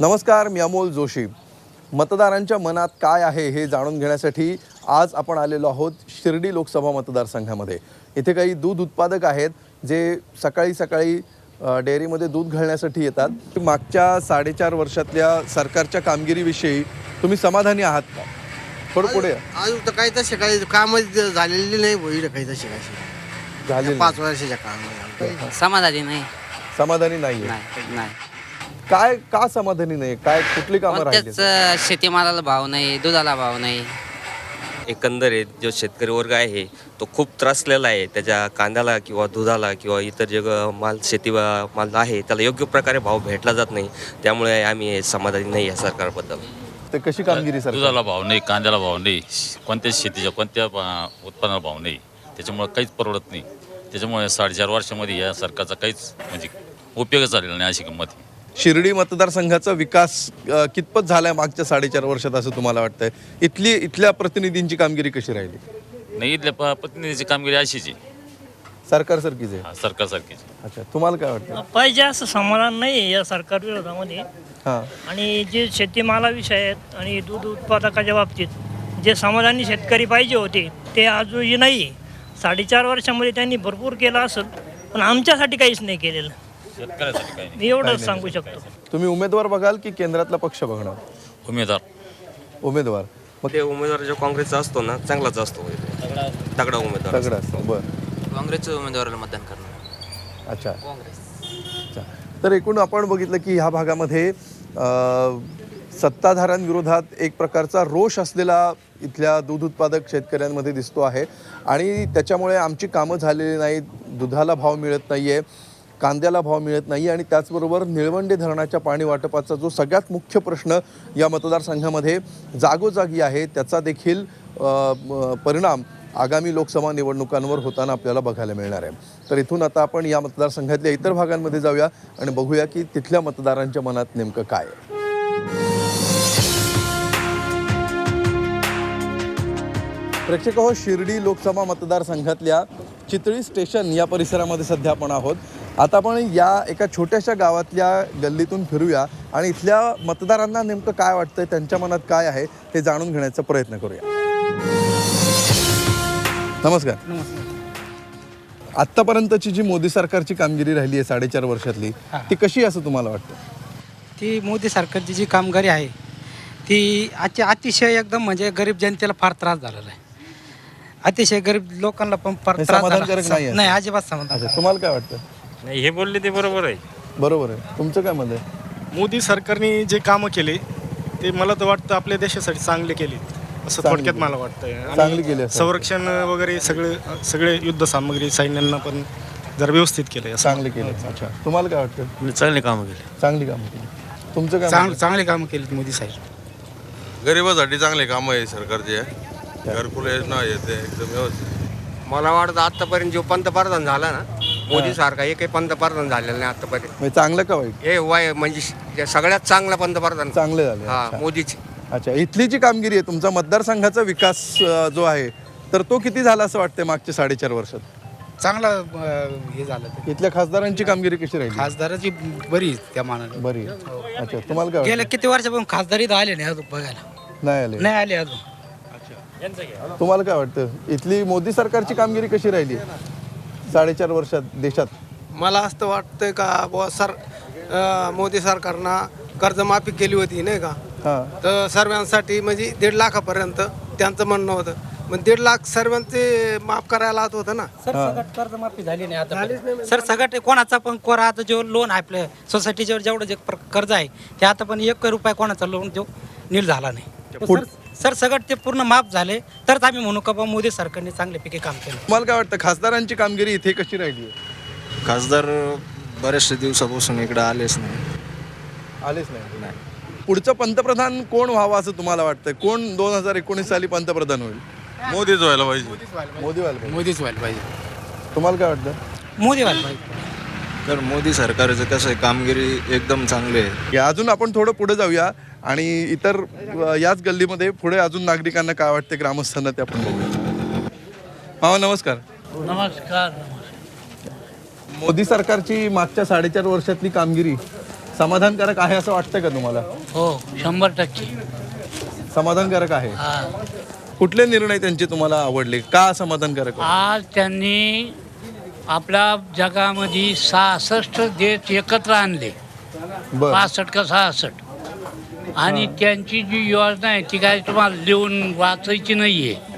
नमस्कार मी अमोल जोशी. मतदारांच्या मनात काय आहे हे जाणून घेण्यासाठी आज आपण आलेलो आहोत शिर्डी लोकसभा मतदारसंघामध्ये. इथे काही दूध उत्पादक आहेत जे सकाळी सकाळी डेअरीमध्ये दूध घालण्यासाठी येतात. मागच्या साडेचार वर्षातल्या सरकारच्या कामगिरीविषयी तुम्ही समाधानी आहात का? थोडं पुढे. अजून तर काही तसे काही काम झालेली नाही होईल काही तसे काही. झालेलं पाच वर्षाच्या कामामध्ये. समाधानी नाही. समाधानी नाही नाही नाही. काय का समाधानी नाही काय कुठली कामं राहिली? कोणत्याच अं, शेतीमालाला भाव नाही दुधाला भाव नाही. एकंदरीत जो शेतकरी वर्ग आहे तो खूप त्रासलेला आहे. त्याच्या कांद्याला किंवा दुधाला किंवा इतर जे ग- माल शेती वा- माल आहे त्याला योग्य प्रकारे भाव भेटला जात नाही. त्यामुळे आम्ही समाधानी नाही आहे सरकारबद्दल. ते कशी कामगिरी सर? दुधाला भाव नाही कांद्याला भाव नाही कोणत्याच शेतीच्या कोणत्या अं, उत्पन्नाला भाव नाही. त्याच्यामुळे काहीच परवडत नाही. त्याच्यामुळे साडेचार वर्षामध्ये या सरकारचा काहीच म्हणजे उपयोगच झालेला नाही अशी आहे. शिर्डी मतदारसंघाचा विकास कितपत झालाय मागच्या साडेचार वर्षात असं तुम्हाला वाटतंय? इथली इथल्या प्रतिनिधींची कामगिरी कशी राहिली? नाही इथल्या प- प्रतिनिधीची कामगिरी अशीच आहे. सरकार सरकीच आहे? हा, सरकारसारखीच अच्छा तुम्हाला काय वाटतं पाहिजे असं समाधान नाही आहे या सरकार विरोधामध्ये. हां. आणि जे शेतीमालाविषय आहेत आणि दूध उत्पादकाच्या बाबतीत जे समाधानी शेतकरी पाहिजे होते ते आजही नाही साडेचार वर्षामध्ये त्यांनी भरपूर केलं असेल पण आमच्यासाठी काहीच नाही केलेलं. शेतकऱ्यासाठी काही नाही. मी एवढंच सांगू शकतो. तुम्ही उमेदवार बघाल की केंद्रातला पक्ष बघणार? उमेदवार. उमेदवार. मग ते उमेदवार जो काँग्रेसचा असतो ना चांगलाच असतो. तगडा उमेदवार सगळं असतं. बरं. काँग्रेसच्या उमेदवाराला मतदान करणार. अच्छा. अच्छा. तर एकूण आपण बघितलं की ह्या भागामध्ये अ, सत्ताधाऱ्यांविरोधात एक प्रकारचा रोष असलेला इथल्या दूध उत्पादक शेतकऱ्यांमध्ये दिसतो आहे. आणि त्याच्यामुळे आमची कामं झालेली नाहीत दुधाला भाव मिळत नाही आहे कांद्याला भाव मिळत नाही आणि त्याचबरोबर निळवंडे धरणाच्या पाणी वाटपाचा जो सगळ्यात मुख्य प्रश्न या मतदारसंघामध्ये जागोजागी आहे त्याचा देखील परिणाम आगामी लोकसभा निवडणुकांवर होताना आपल्याला बघायला मिळणार आहे. तर इथून आता आपण या मतदारसंघातल्या इतर भागांमध्ये जाऊया आणि बघूया की तिथल्या मतदारांच्या मनात नेमकं काय आहे. प्रेक्षक हो शिर्डी लोकसभा मतदारसंघातल्या चितळी स्टेशन या परिसरामध्ये सध्या आपण आहोत. आता आपण या एका छोट्याशा गावातल्या गल्लीतून फिरूया आणि इथल्या मतदारांना नेमकं काय वाटतंय त्यांच्या मनात काय आहे हे जाणून घेण्याचा प्रयत्न करूया. नमस्कार. आत्तापर्यंतची जी मोदी सरकारची कामगिरी राहिली आहे साडेचार वर्षातली ती कशी असं तुम्हाला वाटतं? ती मोदी सरकारची जी कामगिरी आहे ती आजची अतिशय एकदम म्हणजे गरीब जनतेला फार त्रास झालेला आहे. अतिशय गरीब लोकांना पण फार हे त्रास समाधानकारक नाही आहे. नाही अजिबात समाधान अच्छा तुम्हाला काय वाटतं? नाही हे बोलले ते बरोबर आहे. बरोबर आहे. तुमचं काय मत आहे? मोदी सरकारने जे कामं केले ते मला तर वाटतं आपल्या देशासाठी चांगले केले. असं थोडक्यात केली. मला वाटतंय. आणि चांगली केली असं. संरक्षण वगैरे सगळे सगळे युद्ध सामग्री सैन्यांना पण जरा व्यवस्थित केलंय असं. चांगले केले. अच्छा. तुम्हाला काय वाटतं? चांगले कामं केले. चांगली कामं केली. तुमचं काय मत चांग? चांगले कामं केली मोदी साहेब. गरिबासाठी चांगले कामं आहे सरकारचे. घरकुल योजना येते एकदम व्यवस्थित. मला वाटतं आतापर्यंत जो पंतप्रधान झाला ना मोदी सारखा एकही पंतप्रधान झालेला नाही आतापर्यंत. म्हणजे चांगलं का वाईट? हे वय म्हणजे श- सगळ्यात चांगला पंतप्रधान. चांगले झाले हा अच्छा. मोदीची. अच्छा इथली जी कामगिरी आहे तुमचा मतदारसंघाचा विकास अं, जो आहे तर तो किती झाला असं वाटतंय मागच्या साडेचार वर्षात? चांगला अं, हे झालं ते. इथल्या खासदारांची कामगिरी कशी राहिली? खासदाराची बरी त्या मानाने. बरी आहे. अच्छा तुम्हाला काय गेल्या किती वर्षापासून खासदारी आले नाही अजून बघायला. नाही आले. नाही आले अजून. तुम्हाला काय वाटतं इथली मोदी सरकारची कामगिरी कशी राहिली? साडेचार वर्षात देशात? मला असं वाटतंय का बुवा सर अं, मोदी सरकारनं कर्जमाफी केली होती नाही का? हां. तर सर्वांसाठी म्हणजे दीड लाखापर्यंत त्यांचं म्हणणं होतं. मग दीड लाख सर्वांचे माफ करायला आत होतं ना? सर सगळं कर्जमाफी झाली नाही आता. सर सगळं कोणाचा पण कोरा आता जो लोन आहे आपल्या सोसायटीच्यावर जेवढं जे प्र- कर्ज आहे ते आता पण एक रुपया कोणाचा लोन तो नील झाला नाही. सर सगळं ते पूर्ण माफ झाले तरच आम्ही म्हणू का बा मोदी सरकारने चांगल्यापैकी काम केलं. तुम्हाला काय वाटतं खासदारांची कामगिरी इथे कशी राहिली? आहे खासदार बऱ्याचशा दिवसापासून इकडे आलेच नाही. आलेच नाही? पुढचं पंतप्रधान कोण व्हावं असं तुम्हाला वाटतंय? कोण दोन हजार एकोणीस साली पंतप्रधान होईल? मोदीच व्हायला पाहिजे. मोदी व्हायला पाहिजे. मोदीच व्हायला पाहिजे. तुम्हाला काय वाटतं? मोदी व्हायला पाहिजे. तर मोदी सरकारचं कसं आहे? कामगिरी एकदम चांगली आहे. या अजून आपण थोडं पुढे जाऊया. आणि इतर याच गल्लीमध्ये पुढे अजून नागरिकांना काय वाटते ग्रामस्थांना ते आपण बघूया. मामा नमस्कार. नमस्कार मोदी सरकारची मागच्या साडेचार वर्षातली कामगिरी समाधानकारक आहे असं वाटतं का तुम्हाला? हो शंभर टक्के. समाधानकारक आहे. कुठले निर्णय त्यांचे तुम्हाला आवडले? का समाधानकारक? आज त्यांनी आपल्या जगामध्ये सहासष्ट देश एकत्र आणले. बर. पासष्ट का सहासष्ट? आणि त्यांची जी योजना आहे ती काय तुम्हाला लिहून वाचायची नाही आहे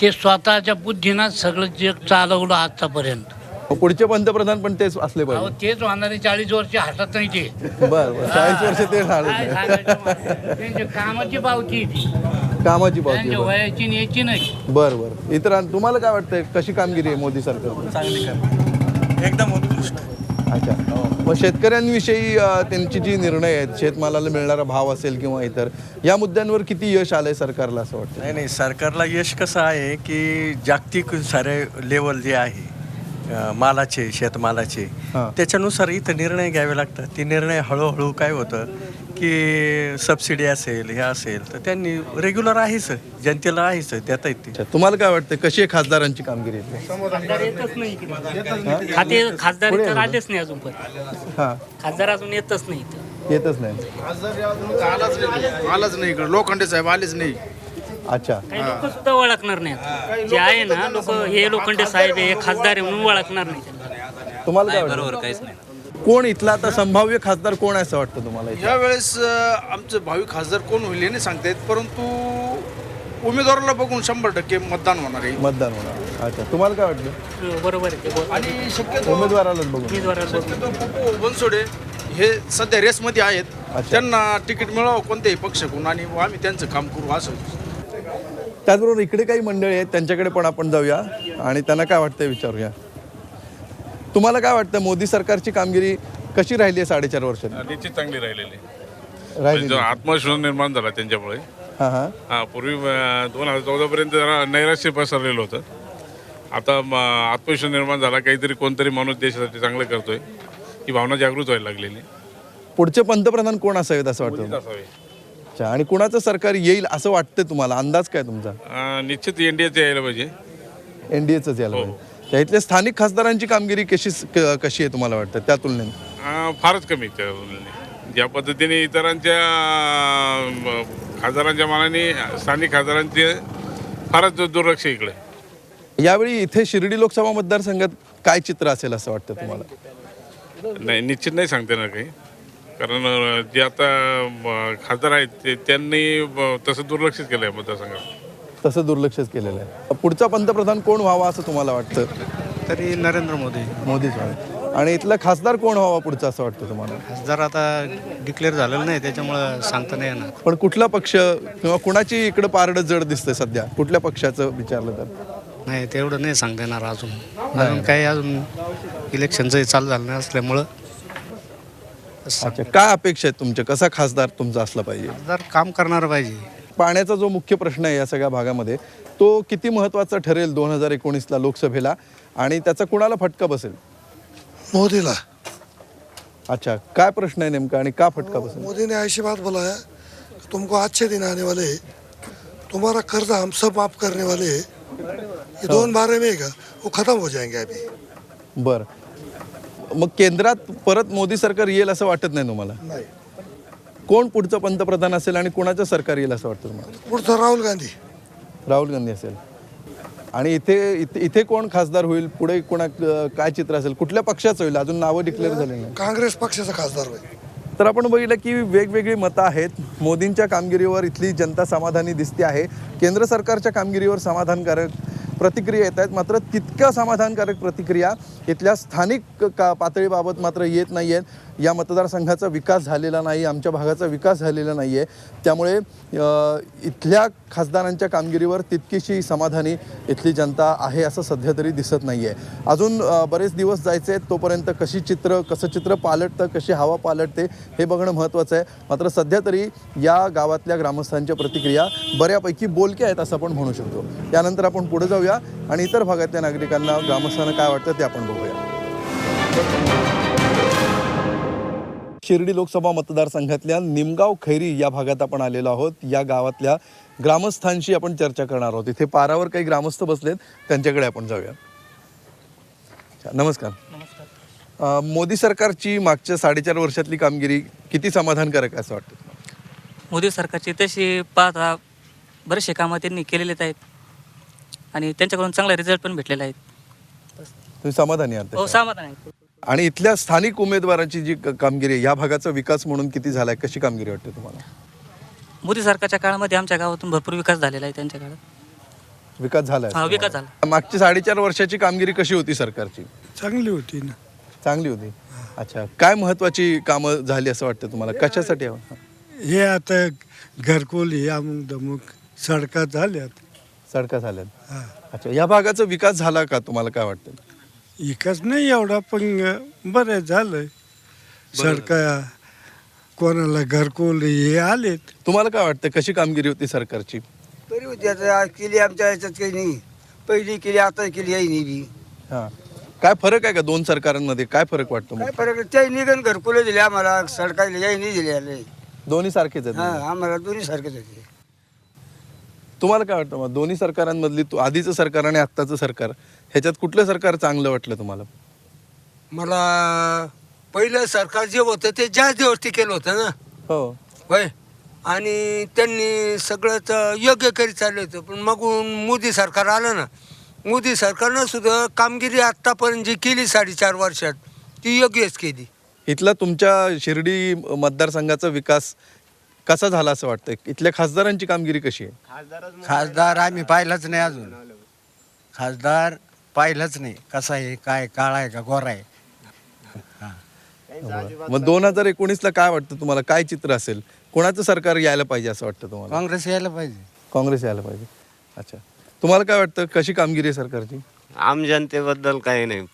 ते स्वतःच्या बुद्धीनं सगळं जग चालवलं आतापर्यंत. पुढचे पंतप्रधान पण तेच असले अहो पाहिजे तेच होणारे चाळीस वर्ष हातात नाही ते. बर बर. चाळीस वर्ष ते काय राहिले सांगायचं मला? त्यांच्या कामाची पावती आहे ती. कामाची पावती त्यांच्या बर. वयाची न्यायची नाही. बर बर. इतरां तुम्हाला काय वाटतंय कशी कामगिरी आहे मोदी सरकार चांगली एकदम उत्कृष्ट. अच्छा. मग शेतकऱ्यांविषयी त्यांची जी निर्णय आहेत शेतमालाला मिळणारा भाव असेल किंवा इतर या मुद्द्यांवर किती यश आलंय सरकारला असं वाटतं नाही नाही सरकारला यश कसं आहे की जागतिक सारे लेवल जे आहे मालाचे शेतमालाचे. त्याच्यानुसार इथं निर्णय घ्यावे लागतात ते निर्णय हळूहळू काय होतं की सबसिडी असेल हे असेल तर त्यांनी रेग्युलर आहेच जनतेला आहेच देता येते. तुम्हाला काय वाटतं कशी आहे खासदारांची कामगिरी? खासदार येतच नाही इकडे. खाते खासदार इथं आहे. आलेच नाही अजून पण. हां. खासदार अजून येतच नाही इथं. येतच नाही. आलाच नाही आलाच नाही इकडे. लोखंडे साहेब आलेच नाही. अच्छा. काही लोक सुद्धा ओळखणार नाहीत. जे आहे ना लोक हे लोखंडे साहेब हे खासदार आहे म्हणून ओळखणार नाही. त्यांना. तुम्हाला काय वाटतं बरोबर काहीच नाही. कोण इथला आता संभाव्य खासदार कोण आहे असं वाटतं तुम्हाला इथे? यावेळेस आमचं भावी खासदार कोण होईल हे नाही सांगता येत परंतु उमेदवाराला बघून शंभर टक्के मतदान होणार आहे. मतदान होणार. अच्छा तुम्हाला काय वाटतं हो, बरोबर आहे ते बोल आणि शक्यतो उमेदवारालाच बघून. उमेदवाराला बघून. शक्यतो पप्पू बनसोडे हे सध्या रेसमध्ये आहेत. अच्छा. त्यांना तिकीट मिळावं कोणत्याही पक्षाकडून आणि आम्ही त्यांचं काम करू असं. त्याचबरोबर इकडे काही मंडळी आहेत त्यांच्याकडे पण आपण जाऊया आणि त्यांना काय वाटतंय विचारूया. तुम्हाला काय वाटतं मोदी सरकारची कामगिरी कशी राहिली आहे साडेचार वर्षात? निश्चित चांगली राहिलेली. राहिली जो आत्मविश्वास निर्माण झाला त्यांच्यामुळे. हां हां. हा पूर्वी अं, दोन हजार चौदापर्यंत जरा नैराश्य पसरलेलं होतं. आता म, आत्मविश्वास निर्माण झाला काहीतरी कोणतरी माणूस देशासाठी चांगलं करतोय ही भावना जागृत व्हायला लागलेली. पुढचे पंतप्रधान कोण असावेत असं वाटतं असावे. अच्छा आणि कुणाचं सरकार येईल असं वाटतं तुम्हाला? अंदाज काय तुमचा? अं, निश्चित एनडीएचे यायला पाहिजे. एन डी एचंच यायला पाहिजे. त्या इथल्या स्थानिक खासदारांची कामगिरी कशी क- कशी आहे तुम्हाला वाटतं? त्या तुलनेत अं, फारच कमी त्या तुलनेने. ज्या पद्धतीने इतरांच्या अं, खासदारांच्या मानाने स्थानिक खासदारांचे फारच दु- दुर्लक्ष इकडे. यावेळी इथे शिर्डी लोकसभा मतदारसंघात काय चित्र असेल असं वाटतं तुम्हाला? नाही निश्चित नाही सांगता येणार काही. कारण अं, जे आता अं, खासदार आहेत ते त्यांनी अं, तसं दुर्लक्षित केलं आहे मतदारसंघात. तसं दुर्लक्षच केलेलं आहे. पुढचा पंतप्रधान कोण व्हावा असं तुम्हाला वाटतं? तरी नरेंद्र मोदी. मोदीच व्हावे आणि इथला खासदार कोण व्हावा पुढचा असं वाटतं तुम्हाला? जर आता डिक्लेअर झालेलं नाही त्याच्यामुळं सांगता नाही येणार. पण कुठला पक्ष किंवा कुणाची इकडं पारडं जड दिसतंय सध्या? कुठल्या पक्षाचं विचारलं तर? नाही तेवढं नाही सांगता येणार अजून. अजून काही अजून इलेक्शनचं चालू झालं नाही असल्यामुळं. काय अपेक्षा आहेत तुमच्या? कसा खासदार तुमचा असला पाहिजे? जर काम करणार पाहिजे. पाण्याचा जो मुख्य प्रश्न आहे या सगळ्या भागामध्ये तो किती महत्त्वाचा ठरेल दोन हजार एकोणीसला लोकसभेला? आणि त्याचा कुणाला फटका बसेल? मोदी ला अच्छा काय प्रश्न आहे नेमका आणि का फटका बसेल? मोदी ने ऐसी बात बोला है कि तुमको अच्छे दिन आने वाले हैं। तुम्हारा कर्ज हम सब माफ करने वाले हैं। ये दोन बारे में का वो खत्म हो जाएंगे अभी। बर. मग केंद्रात परत मोदी सरकार येईल असं वाटत नाही तुम्हाला? नाही. कोण पुढचं पंतप्रधान असेल आणि कोणाचं सरकार येईल असं वाटतं तुम्हाला? पुढचं राहुल गांधी. राहुल गांधी असेल. आणि इथे इथे इथे कोण खासदार होईल? पुढे कोणा काय चित्र असेल? कुठल्या पक्षाचं होईल? अजून नावं डिक्लेअर झाले नाही काँग्रेस पक्षाचा खासदार होईल. तर आपण बघितलं की वेगवेगळी मतं आहेत. मोदींच्या कामगिरीवर इथली जनता समाधानी दिसते आहे. केंद्र सरकारच्या कामगिरीवर समाधानकारक प्रतिक्रिया येत आहेत. मात्र तितक्या समाधानकारक प्रतिक्रिया इथल्या स्थानिक का पातळीबाबत मात्र येत नाही आहेत या मतदारसंघाचा विकास झालेला नाही आमच्या भागाचा विकास झालेला नाही आहे त्यामुळे इथल्या खासदारांच्या कामगिरीवर तितकीशी समाधानी इथली जनता आहे असं सध्या तरी दिसत नाही आहे अजून बरेच दिवस जायचे आहेत तोपर्यंत कशी चित्र कसं चित्र पालटतं कशी हवा पालटते हे बघणं महत्त्वाचं आहे. मात्र सध्या तरी या गावातल्या ग्रामस्थांच्या प्रतिक्रिया बऱ्यापैकी बोलक्या आहेत असं आपण म्हणू शकतो. त्यानंतर आपण पुढे जाऊया आणि इतर भागातल्या नागरिकांना ग्रामस्थांना काय वाटतं ते आपण बघूया. शिर्डी लोकसभा मतदारसंघातल्या निमगाव खैरी या भागात आपण आलेलो आहोत. या गावातल्या ग्रामस्थांशी आपण चर्चा करणार आहोत. इथे पारावर काही ग्रामस्थ बसलेत. त्यांच्याकडे आपण जाऊया. नमस्कार. अ, मोदी सरकारची मागच्या साडेचार वर्षातली कामगिरी किती समाधानकारक आहे असं वाटतं? मोदी सरकारची तशी पाहता बरेचसे कामं त्यांनी केलेलेच आहेत. आणि त्यांच्याकडून चांगला रिझल्ट पण भेटलेला आहेत तुम्ही समाधानी आहात हो त्याच्यावर? समाधान आहे आणि इथल्या स्थानिक उमेदवारांची जी क- कामगिरी आहे या भागाचा विकास म्हणून किती झालाय? कशी कामगिरी वाटते तुम्हाला? मोदी सरकारच्या काळामध्ये आमच्या गावातून भरपूर विकास झालेला आहे त्यांच्या काळात विकास झालाय. हा विकास झाला. मागची साडेचार वर्षाची कामगिरी कशी होती सरकारची? चांगली होती ना. चांगली होती. अच्छा काय महत्वाची कामं झाली असं वाटतं तुम्हाला? कशासाठी हे. आता घरकुल हे अमुक दमुक सडका झाल्यात. सडका झाल्यात. अच्छा या भागाचा विकास झाला का? तुम्हाला काय वाटतं? विकास नाही एवढा पण बरं झालंय. सडका कोणाला घरकुल हे आलेत. तुम्हाला काय वाटतं कशी कामगिरी होती सरकारची? तरी होती आता केली आमच्या ह्याच्यात काही नाही. पहिली केली आता केली आहे नाही बी. हां. काय फरक आहे का दोन सरकारांमध्ये? काय फरक वाटतो काय फरक? त्याही निघन घरकुलं दिले आम्हाला सडकायला याही नाही दिले आले. दोन्ही सारखेच आहेत हा म्हणजे. आम्हाला दोन्ही सारखेच होते तुम्हाला काय वाटतं मग? दोन्ही सरकारांमधली तू आधीचं सरकार आणि आत्ताचं सरकार. ह्याच्यात कुठलं सरकार चांगलं वाटलं तुम्हाला? मला पहिलं सरकार जे होतं ते जास्त दिवस केलं होतं ना. हो. होय? आणि त्यांनी सगळंच योग्य करीत चाललं होतं. पण मागून मोदी सरकार आलं ना. मोदी सरकारनं सुद्धा कामगिरी आत्तापर्यंत जी केली साडेचार वर्षात ती योग्यच केली. इथला तुमच्या शिर्डी मतदारसंघाचा विकास कसा झाला असं वाटतं इथल्या खासदारांची कामगिरी कशी आहे? खासदार आम्ही पाहिलाच नाही अजून. खासदार पाहिलंच नाही. कसा आहे काय काळा आहे का गोरा आहे. मग दोन हजार एकोणीसला काय वाटतं तुम्हाला? काय चित्र असेल? कोणाचं सरकार यायला पाहिजे असं वाटतं तुम्हाला? काँग्रेस यायला पाहिजे. काँग्रेस यायला पाहिजे. अच्छा. तुम्हाला काय वाटतं? कशी कामगिरी आहे सरकारची? आम जनतेबद्दल काही नाही.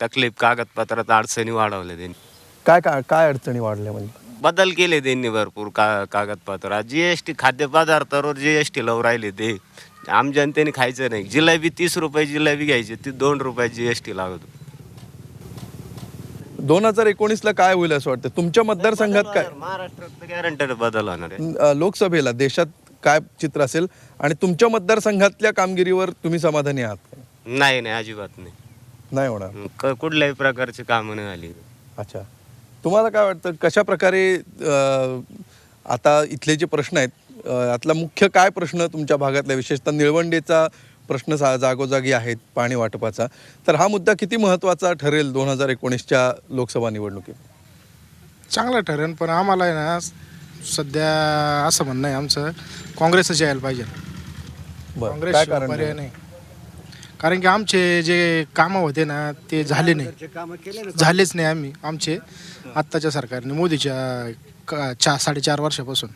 तकलीफ कागदपत्रात अडचणी वाढवल्या त्यांनी. काय काय काय अडचणी वाढल्या म्हणजे? बदल केले त्यांनी भरपूर का कागदपत्रात जी एस टी खाद्यपदार्थावर जी एस टी लावून राहिले ते. आम जनतेने खायचं नाही. जिलेबी तीस रुपये जिलेबी घ्यायची ती दोन रुपये जी एस टी लागत दोन हजार एकोणीसला काय होईल असं वाटतं? तुमच्या मतदारसंघात काय? महाराष्ट्रात गॅरंटेड बदल होणार आहे. अ, लोकसभेला देशात काय चित्र असेल? आणि तुमच्या मतदारसंघातल्या कामगिरीवर तुम्ही समाधानी आहात? का? नाही नाही अजिबात नाही. नाही होणार. क- कुठल्याही प्रकारची कामं नाही झाली. अच्छा. तुम्हाला काय वाटतं कशा प्रकारे अ, आता इथले जे प्रश्न आहेत अ, यातला मुख्य काय प्रश्न तुमच्या भागातला विशेषतः निळवंडेचा प्रश्न सा जागोजागी आहेत पाणी वाटपाचा. तर हा मुद्दा किती महत्त्वाचा ठरेल दोन हजार एकोणीसच्या लोकसभा निवडणुकीत? चांगलं ठरेल पण आम्हाला आहे ना सध्या असं म्हणणं आहे आमचं काँग्रेसच यायला पाहिजे. बरं काँग्रेस काय कारण पर्याय आहे? नाही. कारण की आमचे जे कामं होते ना ते झाले नाही. झालेच नाही आम्ही आमचे आत्ताच्या सरकारने मोदीच्या क- चा साडेचार वर्षापासून.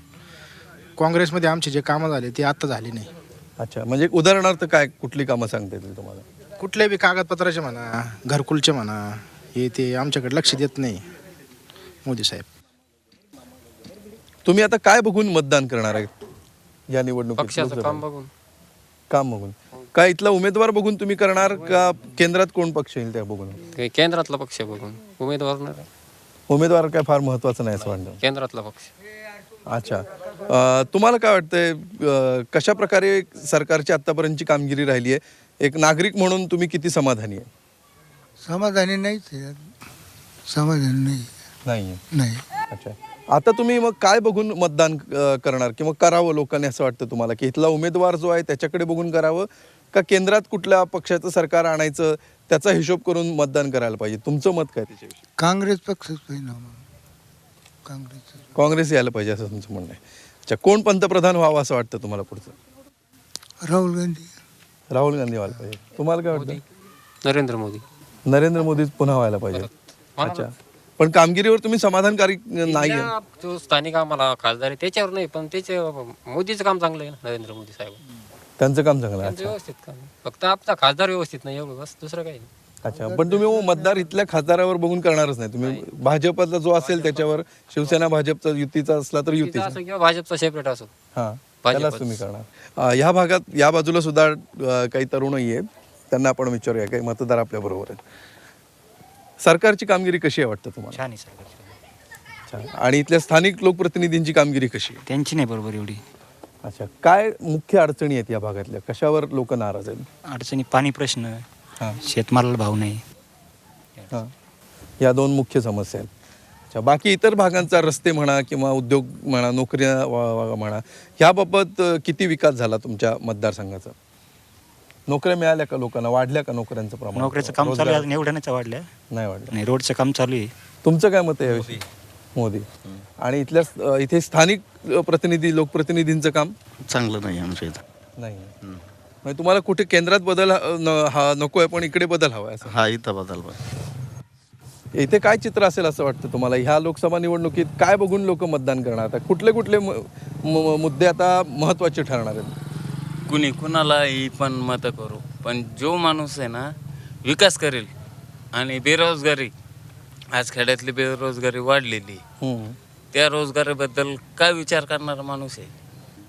काँग्रेसमध्ये आमचे जे कामं झाले ते आत्ता झाले नाही. अच्छा म्हणजे उदाहरणार्थ काय कुठली कामं सांगता येतील तुम्हाला? कुठल्याही बी कागदपत्राचे म्हणा घरकुलचे म्हणा हे ते आमच्याकडे लक्ष देत नाही मोदी साहेब. तुम्ही आता काय बघून मतदान करणार आहे या निवडणुकीत? पक्षाचं लोकसभेला? काम बघून. काम बघून. काय इथला उमेदवार बघून तुम्ही करणार का केंद्रात कोण पक्ष येईल त्या बघून? केंद्रातला पक्ष बघून. उमेदवार नाही उमेदवार काय फार महत्वाचं नाही असं वाटतं? केंद्रातला पक्ष. अच्छा. अं, तुम्हाला काय वाटतंय अं, कशा प्रकारे सरकारची आतापर्यंतची कामगिरी राहिली आहे? एक नागरिक म्हणून तुम्ही किती समाधानी आहे? समाधानी नाहीच आहे. समाधानी नाही. नाही नाही. अच्छा. आता तुम्ही मग काय बघून मतदान अं, करणार? किंवा करावं लोकांनी असं वाटतं तुम्हाला की इथला उमेदवार जो आहे त्याच्याकडे बघून करावं? का केंद्रात कुठल्या पक्षाचं सरकार आणायचं त्याचा हिशोब करून मतदान करायला पाहिजे? तुमचं मत काय त्याच्याविषयी? काँग्रेस पक्षच पाहिजे काँग्रेस काँग्रेस यायला पाहिजे असं तुमचं म्हणणं आहे. अच्छा कोण पंतप्रधान व्हावं असं वाटतं तुम्हाला पुढचं? राहुल गांधी. राहुल गांधी व्हायला पाहिजे. तुम्हाला काय वाटतं? नरेंद्र मोदी. नरेंद्र मोदी पुन्हा व्हायला पाहिजे. अच्छा. पण कामगिरीवर तुम्ही समाधानकारी नाही आहे जो स्थानिक आम्हाला खासदार आहे त्याच्यावर नाही पण त्याचे मोदीचं काम चांगलं आहे ना नरेंद्र मोदी साहेब. त्यांचं काम चांगलं आहे. त्यांचं व्यवस्थित काम आहे. फक्त आपला खासदार व्यवस्थित नाही एवढं बस दुसरं काही नाही. अच्छा पण तुम्ही मग मतदार इथल्या खासदारावर बघून करणारच नाही. तुम्ही भाजपचा जो असेल त्याच्यावर शिवसेना भाजपचा युतीचा असला तर युतीचा असो किंवा भाजपचा सेपरेट असो. हा. त्यालाच तुम्ही करणार. अं, ह्या भागात या बाजूला सुद्धा अं, काही तरुणही आहेत. त्यांना आपण विचारूया काही मतदार आपल्या बरोबर आहेत. सरकारची कामगिरी कशी आहे वाटतं तुम्हाला? छान आहे सरकार अच्छा आणि इथल्या स्थानिक लोकप्रतिनिधींची कामगिरी कशी आहे? त्यांची नाही बरोबर एवढी. अच्छा काय मुख्य अडचणी आहेत या भागातल्या? कशावर लोक नाराज आहेत? अडचणी पाणी प्रश्न हां. शेतमालाला भाव नाही. हां. या दोन मुख्य समस्या आहेत. अच्छा बाकी इतर भागांचा रस्ते म्हणा किंवा उद्योग म्हणा नोकऱ्या व- व- म्हणा ह्याबाबत अ, किती विकास झाला तुमच्या मतदारसंघाचा? नोकऱ्या मिळाल्या का लोकांना? वाढल्या का नोकऱ्यांचं प्रमाण? नोकरीचं काम चालू आहे रोजगार? अजून एवढ्या नाही वाढल्या. नाही वाढलं. आणि रोडचं काम चालू आहे. तुमचं काय मत आहे याविषयी? मोदी. आणि इथल्या इथे स्थानिक प्रतिनिधी लोकप्रतिनिधींचं काम? चांगलं नाही आमच्या इथं. नाही. म्हणजे तुम्हाला कुठे केंद्रात बदल हा नको आहे पण इकडे बदल हवा आहे असं. हा इथं बदल इथे काय चित्र असेल असं वाटतं तुम्हाला? ह्या लोकसभा निवडणुकीत काय बघून लोक मतदान करणार? आता कुठले कुठले मुद्दे आता महत्त्वाचे ठरणार आहेत? कुणी कुणालाही पण मतं करू. पण जो माणूस आहे ना विकास करेल आणि बेरोजगारी आज खेड्यातली बेरोजगारी वाढलेली हम्म. त्या रोजगारीबद्दल काय विचार करणारा माणूस आहे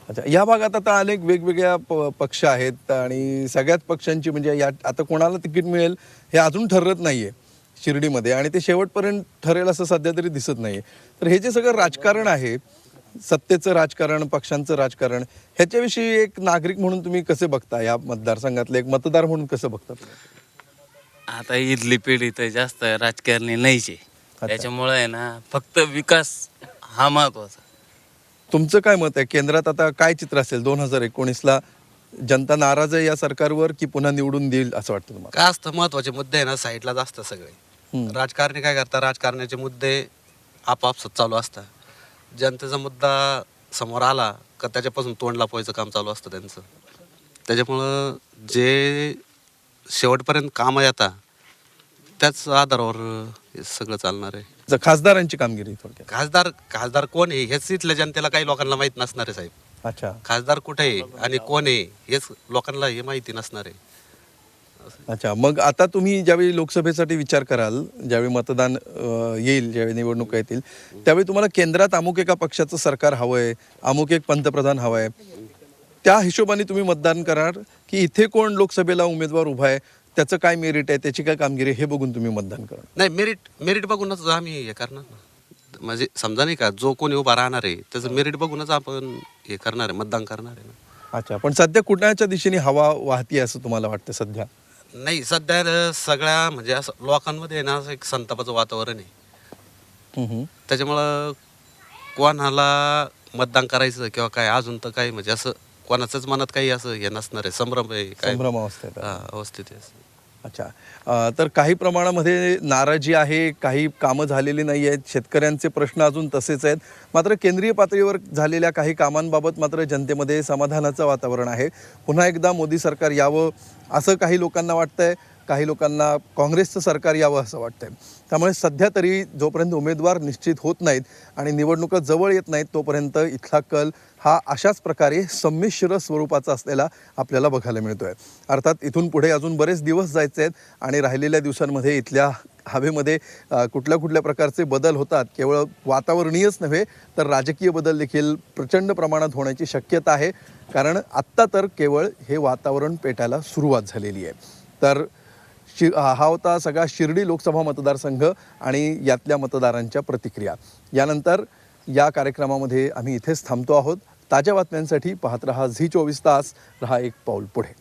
अच्छा या भागात आता अनेक वेगवेगळ्या प- पक्ष आहेत आणि सगळ्याच पक्षांची म्हणजे या आता कोणाला तिकीट मिळेल हे अजून ठरत नाहीये शिर्डीमध्ये आणि ते शेवटपर्यंत ठरेल असं सध्या तरी दिसत नाहीये तर हे जे सगळं राजकारण आहे सत्तेचं राजकारण पक्षांचं राजकारण ह्याच्याविषयी एक नागरिक म्हणून तुम्ही कसे बघता या मतदारसंघातले एक मतदार म्हणून कसं बघता तुम्ही? आता इथली पिढी तर जास्त राजकारणी नाहीच. त्याच्यामुळे आहे ना फक्त विकास हा महत्त्वाचा. तुमचं काय मत आहे? केंद्रात आता काय चित्र असेल? दोन हजार एकोणीसला जनता नाराज आहे या सरकारवर की पुन्हा निवडून देईल असं वाटतं तुम्हाला? काय असतं? महत्त्वाचे मुद्दे आहे ना साईडलाच असतात सगळे. राजकारणी काय करतात राजकारणाचे मुद्दे आपापसात चालू असतात. जनतेचा मुद्दा समोर आला का त्याच्यापासून तोंड लपवायचं काम चालू असतं त्यांचं. त्याच्यामुळं जे शेवटपर्यंत कामं येतात त्याच आधारावर हे सगळं चालणार आहे. ज- खासदारांची कामगिरी थोडक्यात. खासदार खासदार कोण आहे? हेच इथल्या जनतेला काही लोकांना माहीत नसणार आहे साहेब. अच्छा. खासदार कुठे आहे आणि कोण आहे हेच लोकांना हे माहिती नसणार आहे. अच्छा मग आता तुम्ही ज्यावेळी लोकसभेसाठी विचार कराल ज्यावेळी मतदान अं, येईल ज्यावेळी निवडणुका येतील त्यावेळी तुम्हाला केंद्रात अमुक एका पक्षाचं सरकार हवंय अमुक एक पंतप्रधान हवाय. त्या हिशोबाने तुम्ही मतदान करणार की इथे कोण लोकसभेला उमेदवार उभा आहे त्याचं काय मेरिट आहे त्याची काय कामगिरी आहे, हे बघून तुम्ही मतदान करणार नाही मेरिट मेरिट बघूनच आम्ही हे करणार ना. म्हणजे समजा नाही का जो कोणी उभा राहणार आहे त्याचं मेरिट बघूनच आपण हे करणार आहे मतदान करणार आहे ना. अच्छा पण सध्या कुणाच्या दिशेने हवा वाहती असं तुम्हाला वाटतं सध्या? नाही सध्या सगळ्या म्हणजे असं लोकांमध्ये आहे ना असं एक संतापाचं वातावरण आहे. हम्म. त्याच्यामुळं कोणाला मतदान करायचं किंवा काय अजून तर काही म्हणजे असं कोणाचंच मनात काही असं हे नसणार आहे. संभ्रम आहे काय? संभ्रम अवस्थेत. हा, अवस्थेत आहे. अच्छा. अ, तर काही प्रमाणामध्ये नाराजी आहे काही कामं झालेली नाही आहेत शेतकऱ्यांचे प्रश्न अजून तसेच आहेत. मात्र केंद्रीय पातळीवर झालेल्या काही कामांबाबत मात्र जनतेमध्ये समाधानाचं वातावरण आहे. पुन्हा एकदा मोदी सरकार यावं असं काही लोकांना वाटतंय. काही लोकांना काँग्रेसचं सरकार यावं असं वाटतंय. त्यामुळे सध्या तरी जोपर्यंत उमेदवार निश्चित होत नाहीत आणि निवडणुका जवळ येत नाहीत तोपर्यंत इथला कल हा अशाच प्रकारे संमिश्र स्वरूपाचा असलेला आपल्याला बघायला मिळतो आहे अर्थात इथून पुढे अजून बरेच दिवस जायचे आहेत आणि राहिलेल्या दिवसांमध्ये इथल्या हवेमध्ये कुठल्या कुठल्या प्रकारचे बदल होतात केवळ वातावरणीयच नव्हे तर राजकीय बदल देखील प्रचंड प्रमाणात होण्याची शक्यता आहे. कारण आत्ता तर केवळ हे वातावरण पेटायला सुरुवात झालेली आहे. तर शि हा होता सगळा शिर्डी लोकसभा मतदारसंघ आणि यातल्या मतदारांच्या प्रतिक्रिया. यानंतर या कार्यक्रमामध्ये आम्ही इथेच थांबतो आहोत. ताज्या बातम्यांसाठी पाहत रहा झी चोवीस तास. रहा एक पाऊल पुढे.